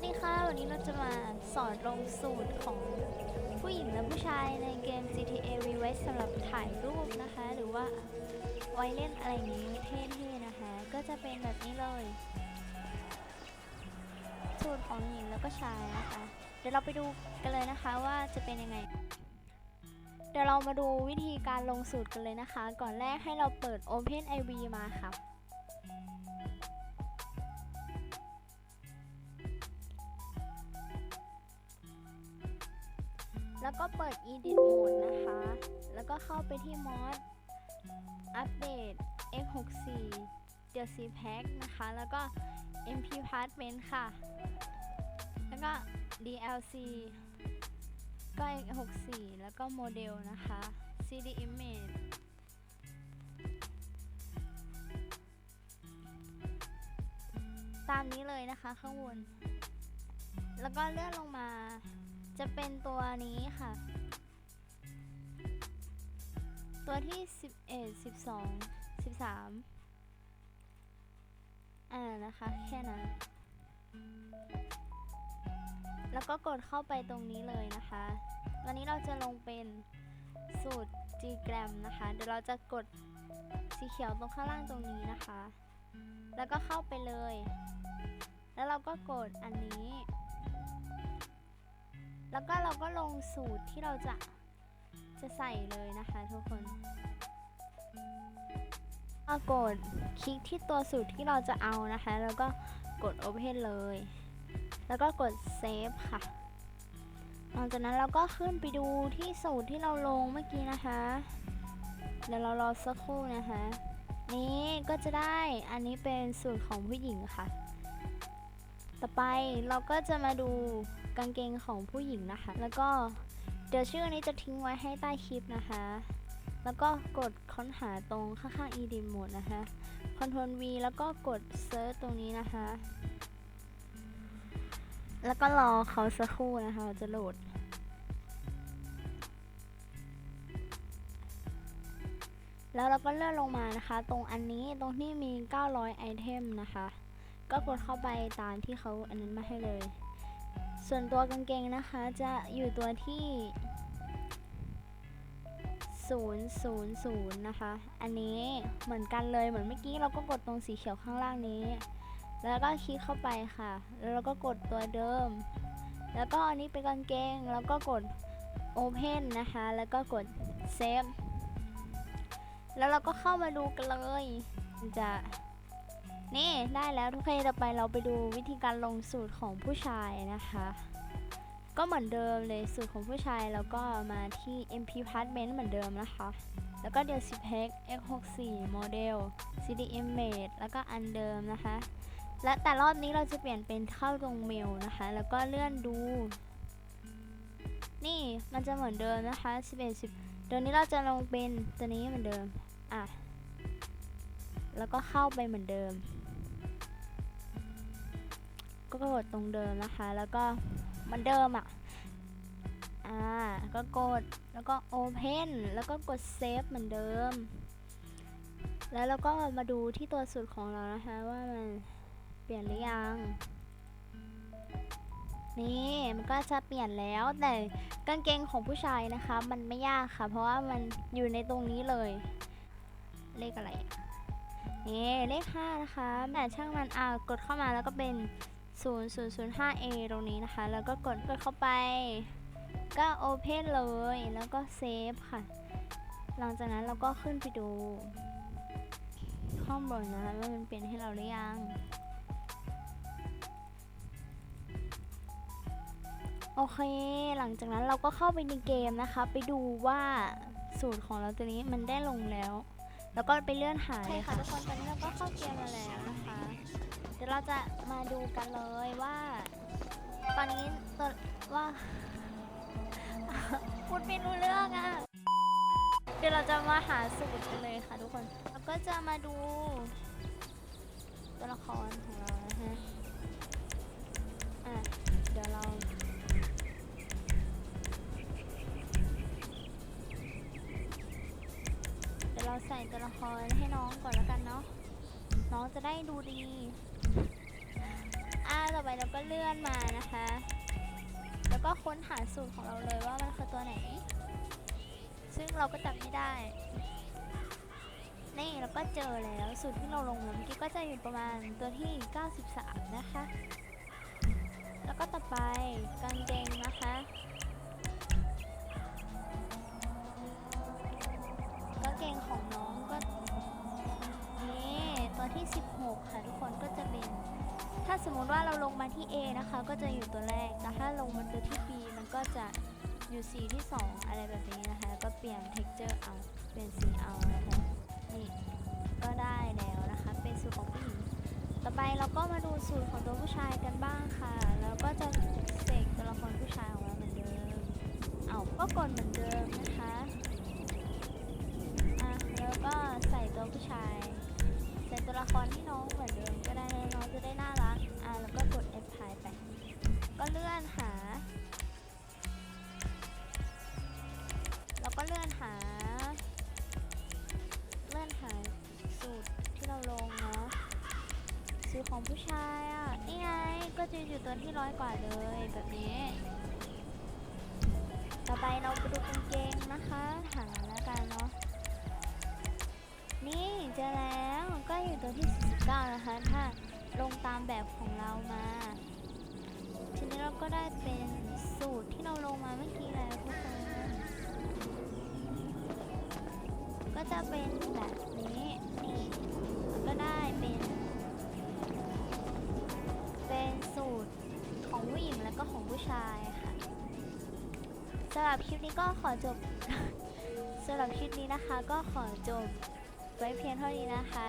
วัสดีค่ะ วันนี้เราจะมาสอนลงสูตรของผู้หญิงและผู้ชายในเกม GTA Reverse สำหรับถ่ายรูปนะคะ หรือว่าไว้เล่นอะไรอย่างนี้เท่ๆนะคะ ก็จะเป็นแบบนี้เลย สูตรของหญิงแล้วก็ชายนะคะ เดี๋ยวเราไปดูกันเลยนะคะว่าจะเป็นยังไง เดี๋ยวเรามาดูวิธีการลงสูตรกันเลยนะคะ ก่อนแรกให้เราเปิด Open IV มาค่ะ แล้วก็เปิด Edit Mode นะคะ แล้วก็เข้าไปที่ Mod อัปเดต X64 เดี๋ยว C Pack นะคะ แล้วก็ MP Partment ค่ะ แล้วก็ DLC ก็ X64 แล้วก็โมเดลนะคะ CD Image ตามนี้เลยนะคะข้างบน แล้วก็เลื่อนลงมา จะเป็นตัวนี้ค่ะ ตัวที่ 11 12 13 อ่านะคะ แค่นั้น แล้วก็กดเข้าไปตรงนี้เลยนะคะ วันนี้เราจะลงเป็นสูตร G gram นะคะ เดี๋ยวเราจะกดสีเขียวตรงข้างล่างตรงนี้นะคะ แล้วก็เข้าไปเลย แล้วเราก็กดอันนี้ แล้วก็เราก็ลงสูตรที่เราจะจะใส่เลยนะคะทุกคนก็กดคลิกที่ตัวสูตรที่เราจะเอานะคะ แล้วก็กด Open เลย แล้วก็กด Save ค่ะหลังจากนั้นเราก็ขึ้นไปดูที่สูตรที่เราลงเมื่อกี้นะคะ เดี๋ยวเรารอสักครู่นะคะ นี่ก็จะได้อันนี้เป็นสูตรของผู้หญิงค่ะ ต่อไปเราก็จะมาดู กางเกงของผู้หญิงนะคะ แล้วก็เดี๋ยวชื่อนี้จะทิ้งไว้ให้ใต้คลิปนะคะ แล้วก็กดค้นหาตรงข้างๆ edit mode นะคะ Ctrl V แล้วก็กด search ตรงนี้นะคะ แล้วก็รอเขาสักครู่นะคะจะโหลดแล้วเราก็เลื่อนลงมานะคะ ตรงอันนี้ตรงที่มี 900 ไอเทมนะคะ ก็กดเข้าไปตามที่เขาอันนั้นมาให้เลย ส่วนตัวกางเกงนะคะจะอยู่ตัวที่ 000 นะคะ อันนี้เหมือนกันเลยเหมือนเมื่อกี้เราก็กดตรงสีเขียวข้างล่างนี้ แล้วก็คลิกเข้าไปค่ะ แล้วเราก็กดตัวเดิม แล้วก็อันนี้เป็นกางเกง แล้วก็กด Open นะคะ แล้วก็กด Save แล้วเราก็เข้ามาดูกันเลย จะ นี่ได้แล้วทุกคนต่อไปเราไปดูวิธีการลงสูตรของผู้ชายนะคะ ก็เหมือนเดิมเลยสูตรของผู้ชายแล้วก็มาที่ MP Partment เหมือนเดิมนะคะ แล้วก็เดียว10 Hex X64 Model CD Image แล้วก็อันเดิมนะคะ และแต่รอบนี้เราจะเปลี่ยนเป็นเข้าตรงเมลนะคะ แล้วก็เลื่อนดู นี่มันจะเหมือนเดิมนะคะ11 10เดี๋ยวนี้เราจะลงเป็นตัวนี้เหมือนเดิมอะ แล้วก็เข้าไปเหมือนเดิม ก็กดตรงเดิมนะคะ แล้วก็เหมือนเดิมอะ อ่า ก็กด แล้วก็ Open แล้วก็กด Save เหมือนเดิม แล้วเราก็มาดูที่ตัวสูตรของเรานะคะ ว่ามันเปลี่ยนหรือยัง นี่มันก็จะเปลี่ยนแล้ว แต่กางเกงของผู้ชายนะคะ มันไม่ยากค่ะ เพราะว่ามันอยู่ในตรงนี้เลย เลขอะไรอะ นี่เลข5นะคะแต่ช่างมันอ่ากดเข้ามาแล้วก็เป็น 0005A ตรงนี้นะคะ แล้วก็กดกดเข้าไป ก็ Open เลย แล้วก็ Save ค่ะ หลังจากนั้นเราก็ขึ้นไปดู ข้างบนนะคะว่ามันเปลี่ยนให้เราหรือยัง โอเค หลังจากนั้นเราก็เข้าไปในเกมนะคะ ไปดูว่าสูตรของเราตัวนี้มันได้ลงแล้ว แล้วก็ไปเลื่อนหาเลยค่ะทุกคนตอนนี้เราก็เข้าเกมมาแล้วนะคะ เดี๋ยวเราจะมาดูกันเลยว่า ตอนนี้ตัวว่าพูดไม่รู้เรื่องอะ่ะ เดี๋ยวเราจะมาหาสูตรกันเลยค่ะทุกคน แล้วก็จะมาดูตัวละครของเรา ใส่ตัวละครให้น้องก่อนแล้วกันเนาะ น้องจะได้ดูดี อ่าต่อไปเราก็เลื่อนมานะคะ แล้วก็ค้นหาสูตรของเราเลยว่ามันคือตัวไหน ซึ่งเราก็จำไม่ได้ นี่เราก็เจอแล้วสูตรที่เราลงมาเมื่อกี้ก็จะอยู่ประมาณตัวที่ 93 นะคะ แล้วก็ต่อไปกางเกงนะคะ กางเกงของน้องก็นี่ตัวที่ 16 ค่ะทุกคนก็จะเป็น ถ้าสมมติว่าเราลงมาที่ A นะคะ ก็จะอยู่ตัวแรก แต่ถ้าลงมาตัวที่ B มันก็จะอยู่สีที่ 2 อะไรแบบนี้นะคะ ก็เปลี่ยน texture เอา เปลี่ยนสีเอานะคะนี่ก็ได้แล้วนะคะ เป็นสูตรของผู้หญิงต่อไปเราก็มาดูสูตรของตัวผู้ชายกันบ้างค่ะ แล้วก็จะเสกตัวละครผู้ชายออกมาเหมือนเดิม เอาก็กดเหมือนเดิมนะคะ จะอยู่ตัวที่ร้อยกว่าเลยแบบนี้ ต่อไปเราไปดูกางเกงนะคะหาแล้วกันเนาะ นี่เจอแล้วก็อยู่ตัวที่ 49 นะคะ ถ้าลงตามแบบของเรามา ทีนี้เราก็ได้เป็นสูตรที่เราลงมาเมื่อกี้แล้วทุกคนก็จะเป็นแบบ แล้วก็ของผู้ชายค่ะสำหรับคลิปนี้ก็ขอจบ สำหรับคลิปนี้นะคะ ก็ขอจบไว้เพียงเท่านี้นะคะ